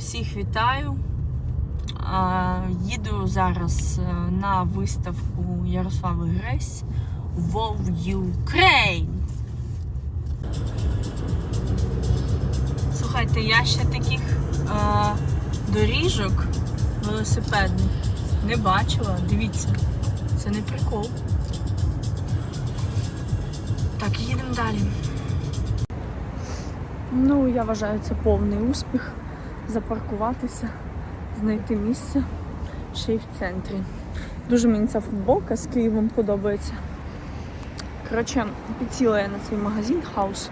Всіх вітаю. Їду зараз е, на виставку Ярослави Гресь WoW Ukraine. Слухайте, я ще таких е, доріжок велосипедних не бачила. Дивіться, це не прикол. Так, їдемо далі. Ну, я вважаю, це повний успіх запаркуватися, знайти місце ще й в центрі. Дуже мені ця футболка з Києвом подобається. Коротше, підсіла я на цей магазин хаус.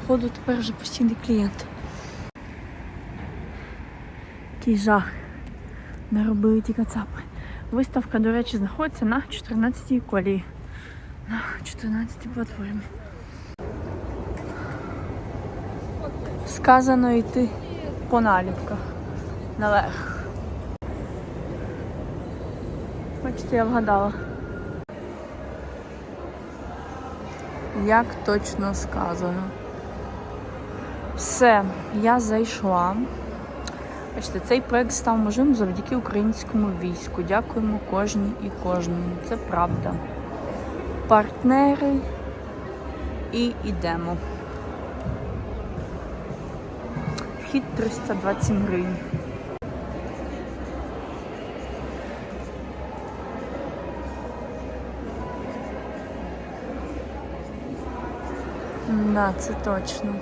Походу, тепер вже постійний клієнт. Який жах. Наробили ті кацапи. Виставка, до речі, знаходиться на 14-й колії. На 14-й платформі. Сказано йти по наліпках наверх. Бачите, я вгадала. Як точно сказано. Все, я зайшла. Бачите, цей проект став можливим завдяки українському війську. Дякуємо кожній і кожному. Це правда. Партнери і йдемо. Вхід 327 гривень. Да, це точно.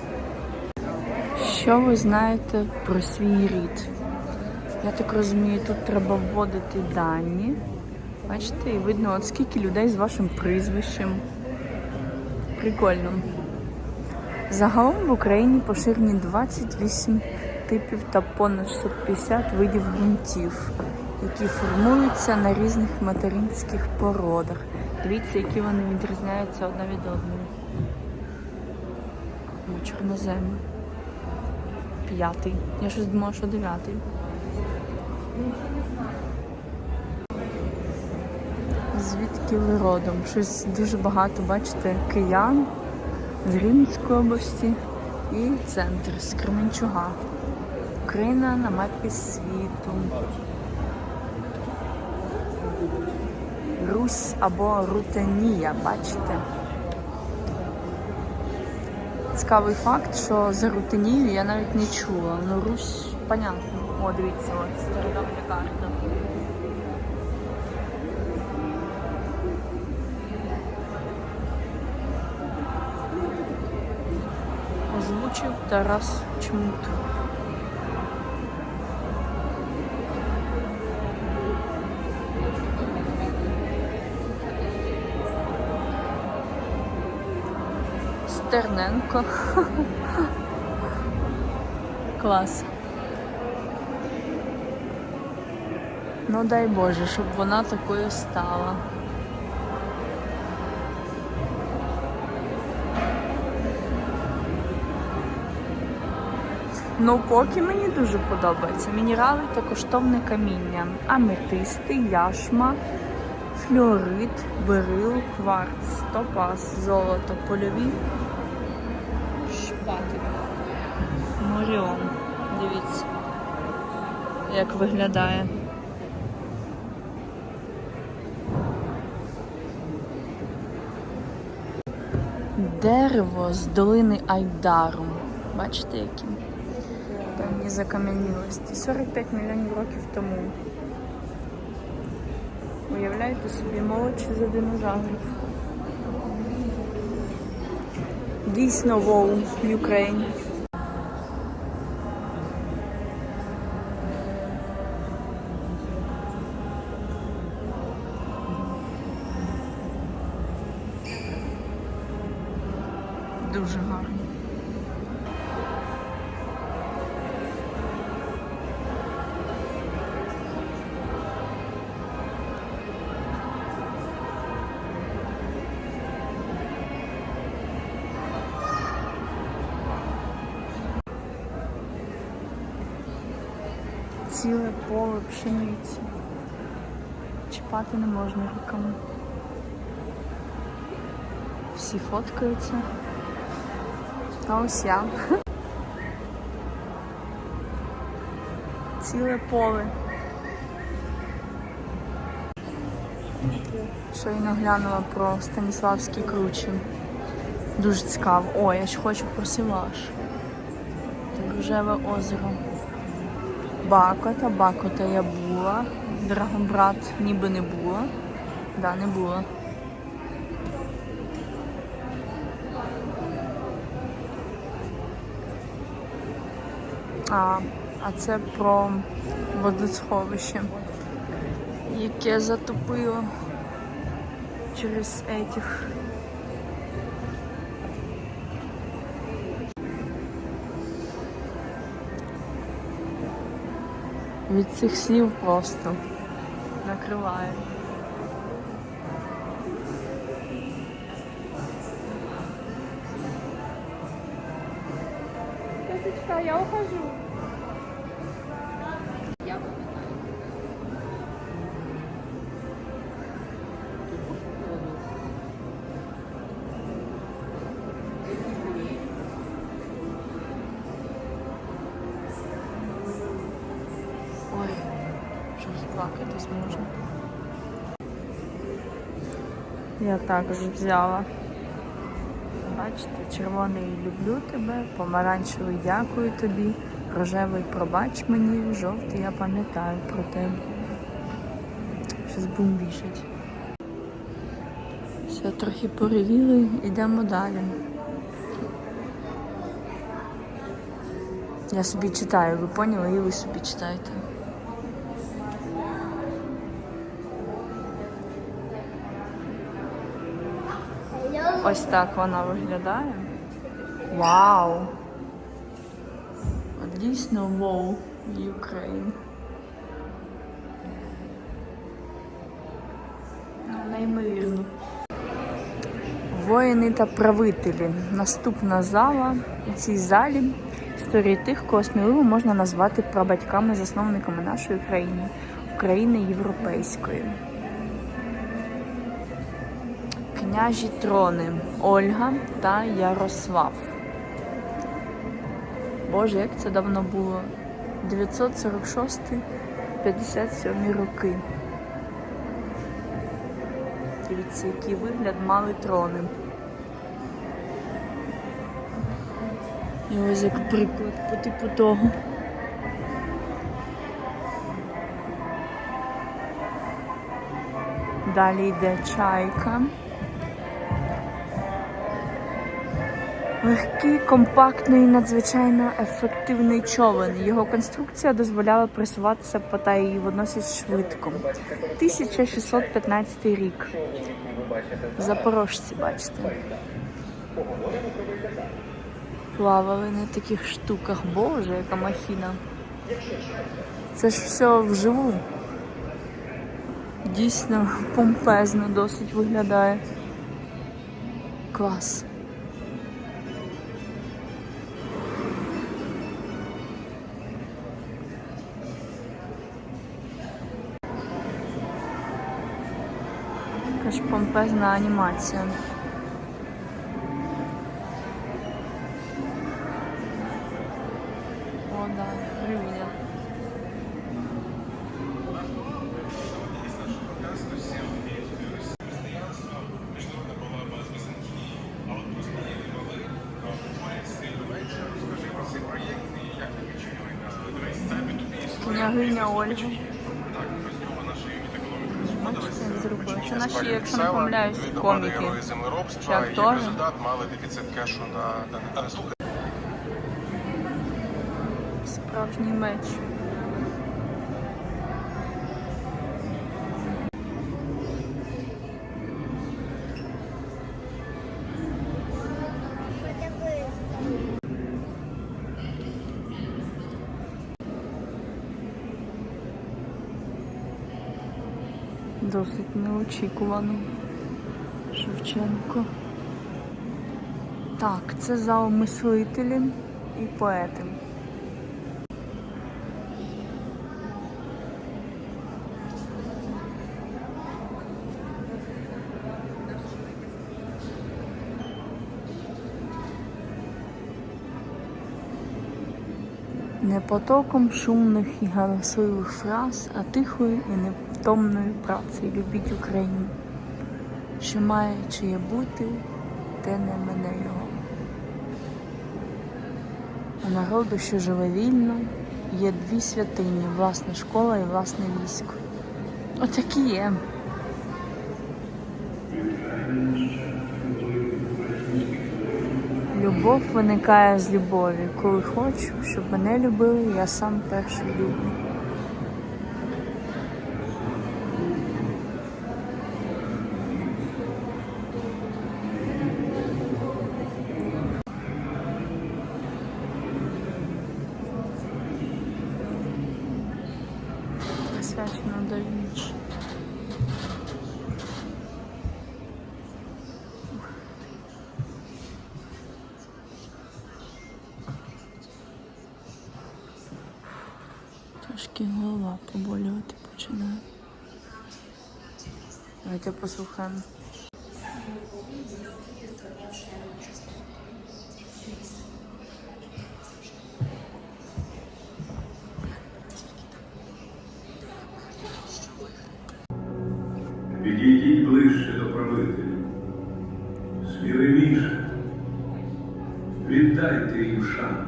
Що ви знаєте про свій рід? Я так розумію, тут треба вводити дані. Бачите, і видно, от скільки людей з вашим прізвищем. Прикольно. Загалом в Україні поширені 28 типів та понад 650 видів ґрунтів, які формуються на різних материнських породах. Дивіться, які вони відрізняються одна від одної. Чорнозем. П'ятий. Я щось думала, що дев'ятий. Звідки ви родом? Щось дуже багато, бачите, киян з Рівненської області і центр з Кременчуга. Україна на мапі світу. Русь або Рутанія, бачите? Цікавий факт, що за Рутанію я навіть не чула. Ну, Русь, понятно. О, дивіться, от стародавня карта. Тарас Чмут. Стерненко. Клас. Ну дай Боже, щоб вона такою стала. Ну, поки мені дуже подобається. Мінерали та коштовне каміння. Аметисти, яшма, флюорит, берил, кварц, топаз, золото, польові, шпати. Моріон. Дивіться, як виглядає. Дерево з долини Айдару. Бачите, які? Закам'янілості. 45 мільйонів років тому. Уявляєте собі, молодші за динозаврів. Дійсно воу, Ukraine. Дуже Ціле поле пшениці. Чіпати не можна руками. Всі фоткаються. А ось я. ціле поле. Щойно глянула про Станіславські кручі. Дуже цікаво. О, я ж хочу про Силаш. Рожеве озеро. Бакота, Бакота я була. Драгобрат ніби не була. Да, не була. А, а це про водосховище, яке затопило через этих. Від цих снів просто накриває. Косочка, я ухожу. Можна. Я також взяла. Бачите, червоний люблю тебе, помаранчевий дякую тобі, рожевий пробач мені, жовтий я пам'ятаю про тебе. Щось бум вішать. Все, трохи перевіли, йдемо далі. Я собі читаю, ви поняли, і ви собі читаєте. Ось так вона виглядає. Вау! Дійсно вау, Україн. Неймовірно. Воїни та правителі. Наступна зала у цій залі історії тих, кого сміливо можна назвати прабатьками-засновниками нашої країни, України європейської. Княжі трони Ольга та Ярослав. Боже, як це давно було. 946-57 роки. Дивіться, який вигляд мали трони. І ось як приклад по типу того. Далі йде чайка. Легкий, компактний, надзвичайно ефективний човен. Його конструкція дозволяла пересуватися по та і водносить швидко. 1615 рік. Запорожці, бачите. Плавали на таких штуках. Боже, яка махіна. Це ж все вживу. Дійсно помпезно досить виглядає. Клас. Помпезна анімація. О, да, гривня. Княгиня Ольга. Наші, якщо не помиляюсь, коміки. Чи актори. результат мали дефіцит кешу на, слухай. Справжній меч. Досить неочікувано. Шевченко. Так, це зал мислителі і поети. Потоком шумних і галасливих фраз, а тихою і невтомною працею любіть Україну. Що має чиє бути, те не мене його. У народу, що живе вільно, є дві святині власна школа і власне військо. Отакі є. Любов виникає з любові. Коли хочу, щоб мене любили, я сам перший люблю. Присвячено до віч. Послухаємо. Підійдіть ближче до правителів, сміливіше, віддайте їм шану.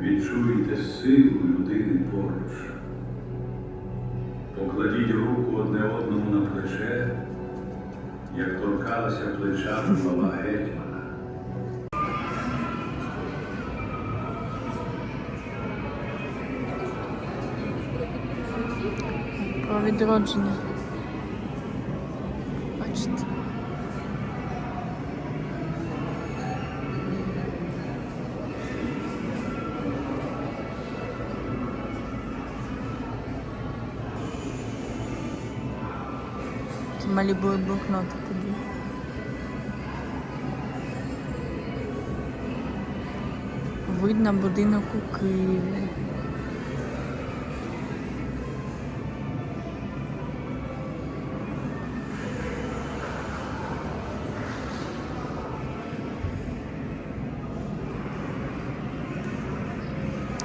Відчуйте силу людини поруч. Покладіть руку одне одному на плече, як торкалася плеча мала гетьмана. Про відродження. Це малі були блокноти тоді. Видно будинок у Києві.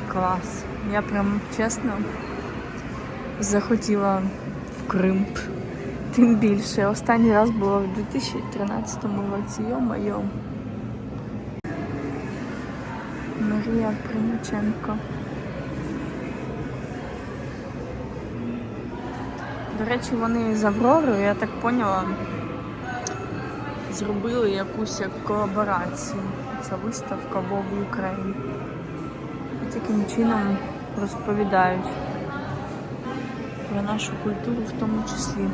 Клас. Я прям чесно захотіла в Крим. Тим більше. Останній раз було в 2013 році. Йо-моє. Марія Примаченко. До речі, вони з Авророю, я так поняла, зробили якусь колаборацію. Це виставка Вов Україн. І таким чином розповідають про нашу культуру в тому числі.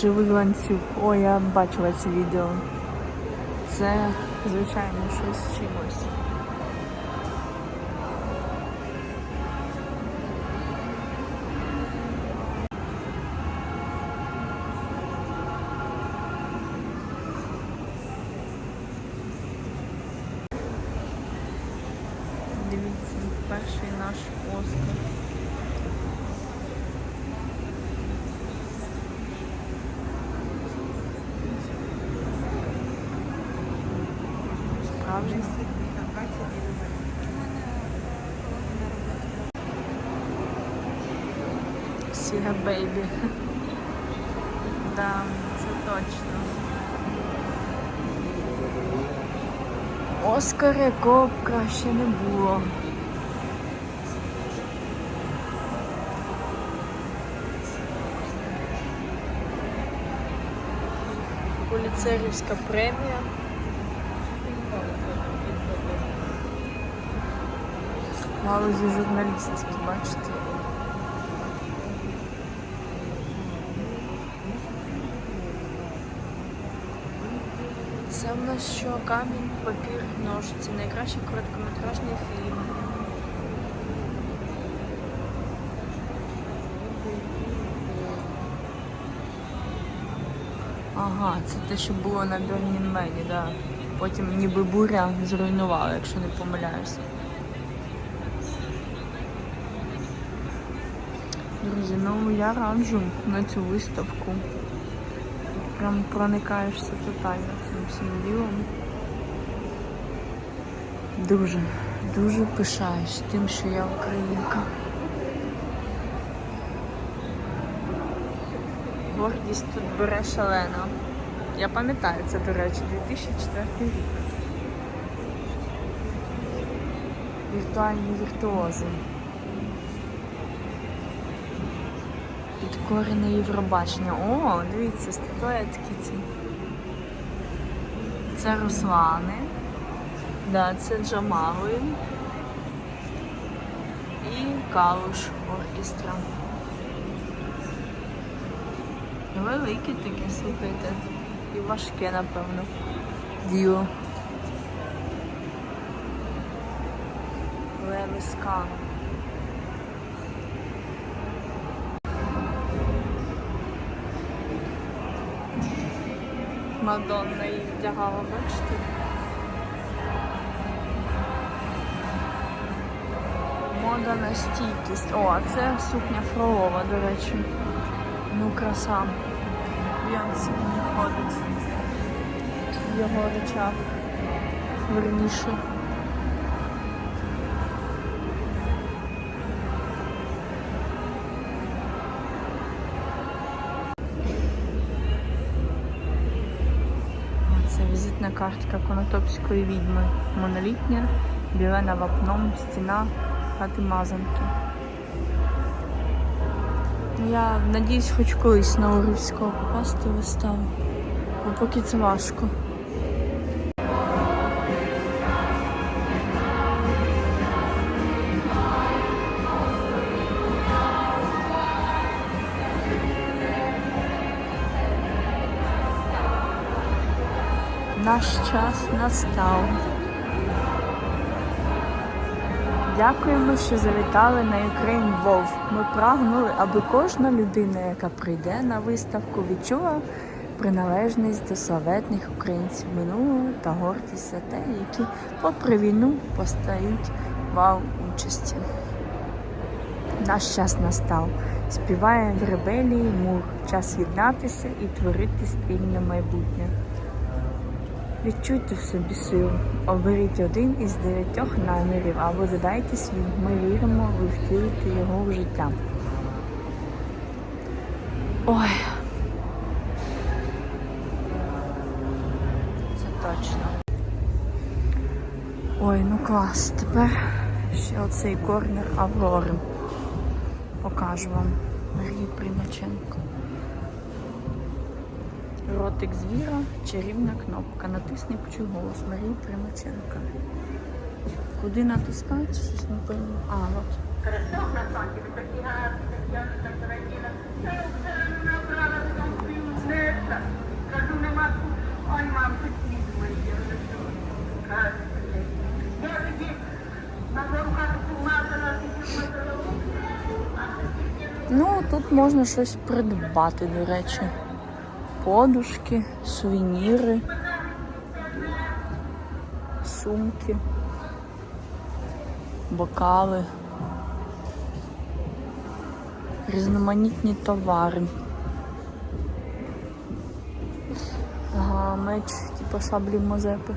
Живий ланцюг. О, я бачила це відео. Це, звичайно, щось чимось. Дивіться, перший наш Оскар. Справжній. Сіга бейбі. Да, це точно. Оскар, якого б краще не було. Поліцерівська премія. Галузі журналістики, бачите. Це в нас що камінь, папір, ножиці. Найкращий короткометражний фільм. Ага, це те, що було на Man, да. Потім ніби буря зруйнувала, якщо не помиляюся. Друзі, ну я раджу на цю виставку. Прям проникаєшся тотально всім ділом. Дуже, дуже пишаюсь тим, що я українка. Гордість тут бере шалена. Я пам'ятаю це, до речі, 2004 рік. Віртуальні віртуози. Підкорене Євробачення. О, дивіться, статуетки ці. Це Руслани. Да, це Джамали. І Калуш оркестра. Велике таке, слухайте. І важке, напевно. Діло. Левиска. Мадонна її вдягала, бачите? Мода на стійкість. О, а це сукня Фролова, до речі. Ну, краса. Бейонсе не ходить. Його речах. Верніше. Картка Конотопської відьми. Монолітня, білена вапном, стіна хати Мазанки. Ну, Я надіюсь хоч колись на Уривського попасти в виставу. Бо поки це важко. Час настав. Дякуємо, що завітали на Ukraine Wolf. Ми прагнули, аби кожна людина, яка прийде на виставку, відчула приналежність до славетних українців минулого та гордість за те, які, попри війну, постають вал участі. Наш час настав. Співає в ребелії мур. Час єднатися і творити спільне майбутнє. Відчуйте в собі силу. Оберіть один із дев'ятьох намірів або задайте свій. Ми віримо, ви втілите його в життя. Ой. Це точно. Ой, ну клас. Тепер ще оцей корнер Аврори. Покажу вам. Марії Примаченко. Ротик звіра, чарівна кнопка. Натисни почуй голос Марії Примаченка. Куди натискати? Щось не пойму. А, от. Ой, мам, ти мазала, Ну, тут можна щось придбати, до речі. Подушки, сувеніри, сумки, бокали, різноманітні товари. Ага, меч, типу саблі Мазепи.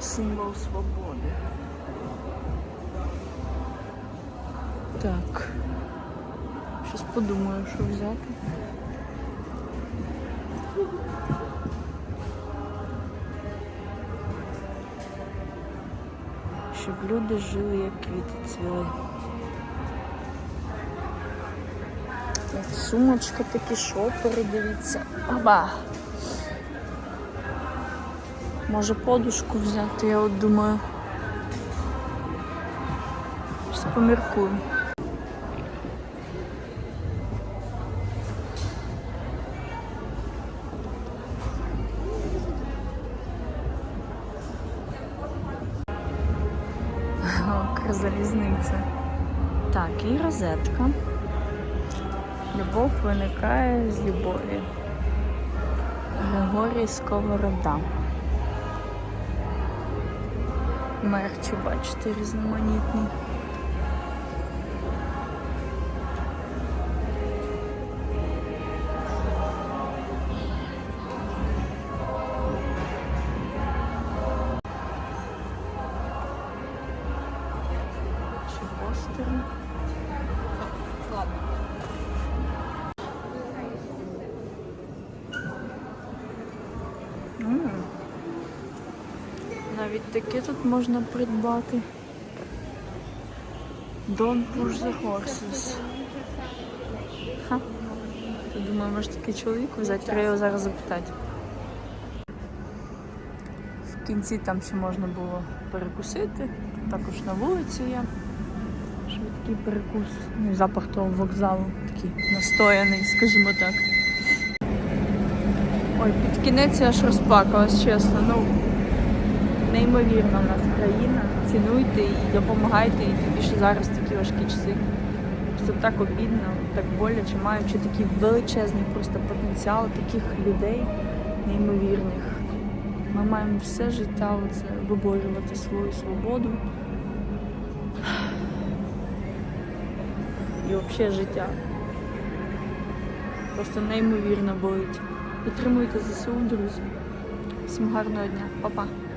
Символ свободи. Так. Щось подумаю, що взяти. Щоб люди жили, як квіти цвіли. Сумочка такі шопери, дивіться. Оба. Може подушку взяти, я от думаю. Поміркую. виникає з любові. Григорій Сковорода. Мерчі, бачите, різноманітний. Навіть таке тут можна придбати. Don't push the horses. Ха. Думаю, може такий чоловік взяти, треба його зараз запитати. В кінці там ще можна було перекусити. Також на вулиці є. Швидкий перекус. Ну, запах того вокзалу такий настояний, скажімо так. Ой, під кінець я аж розплакалась, чесно. Ну, неймовірна в нас країна. Цінуйте і допомагайте, і тим більше зараз такі важкі часи. Просто так обідно, так боляче, маючи такий величезний просто потенціал таких людей неймовірних. Ми маємо все життя оце виборювати свою свободу. І взагалі життя. Просто неймовірно болить. Підтримуйте ЗСУ, друзі. Всім гарного дня, Па-па.